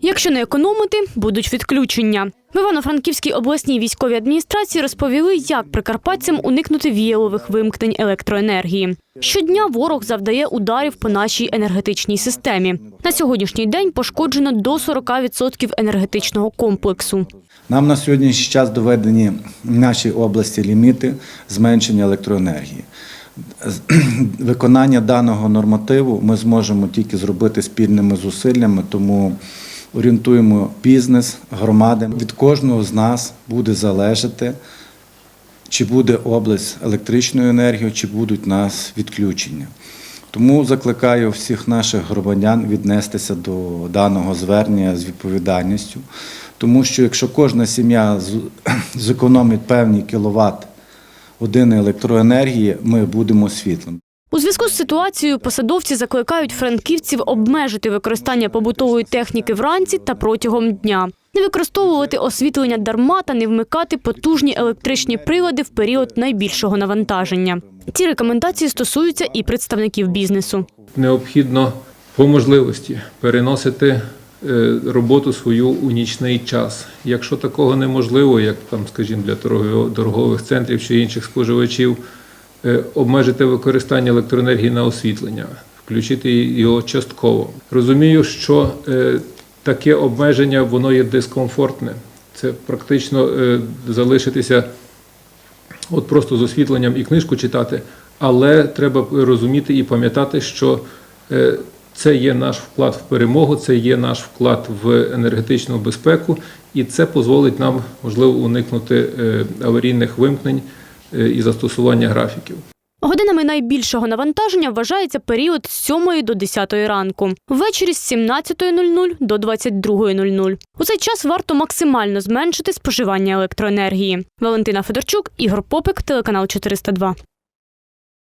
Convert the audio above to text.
Якщо не економити, будуть відключення. В Івано-Франківській обласній військовій адміністрації розповіли, як прикарпатцям уникнути віялових вимкнень електроенергії. Щодня ворог завдає ударів по нашій енергетичній системі. На сьогоднішній день пошкоджено до 40% енергетичного комплексу. Нам на сьогоднішній час доведені в нашій області ліміти зменшення електроенергії. Виконання даного нормативу ми зможемо тільки зробити спільними зусиллями, тому орієнтуємо бізнес, громади. Від кожного з нас буде залежати, чи буде область електричною енергією, чи будуть нас відключення. Тому закликаю всіх наших громадян віднестися до даного звернення з відповідальністю, тому що якщо кожна сім'я зекономить певні кіловат години електроенергії, ми будемо світлим. У зв'язку з ситуацією посадовці закликають франківців обмежити використання побутової техніки вранці та протягом дня. Не використовувати освітлення дарма та не вмикати потужні електричні прилади в період найбільшого навантаження. Ці рекомендації стосуються і представників бізнесу. необхідно по можливості переносити роботу свою у нічний час. Якщо такого неможливо, як там, скажімо, для торгових центрів чи інших споживачів, е, обмежити використання електроенергії на освітлення, включити його частково. Розумію, що е, таке обмеження воно є дискомфортне. Це практично е, залишитися от просто з освітленням і книжку читати, але треба розуміти і пам'ятати, що е, це є наш вклад в перемогу, це є наш вклад в енергетичну безпеку, і це дозволить нам можливо уникнути е, аварійних вимкнень е, і застосування графіків. Годинами найбільшого навантаження вважається період з 7 до 10 ранку, ввечері з 17.00 до 22.00. У цей час варто максимально зменшити споживання електроенергії. Валентина Федорчук, Ігор Попик, телеканал 402.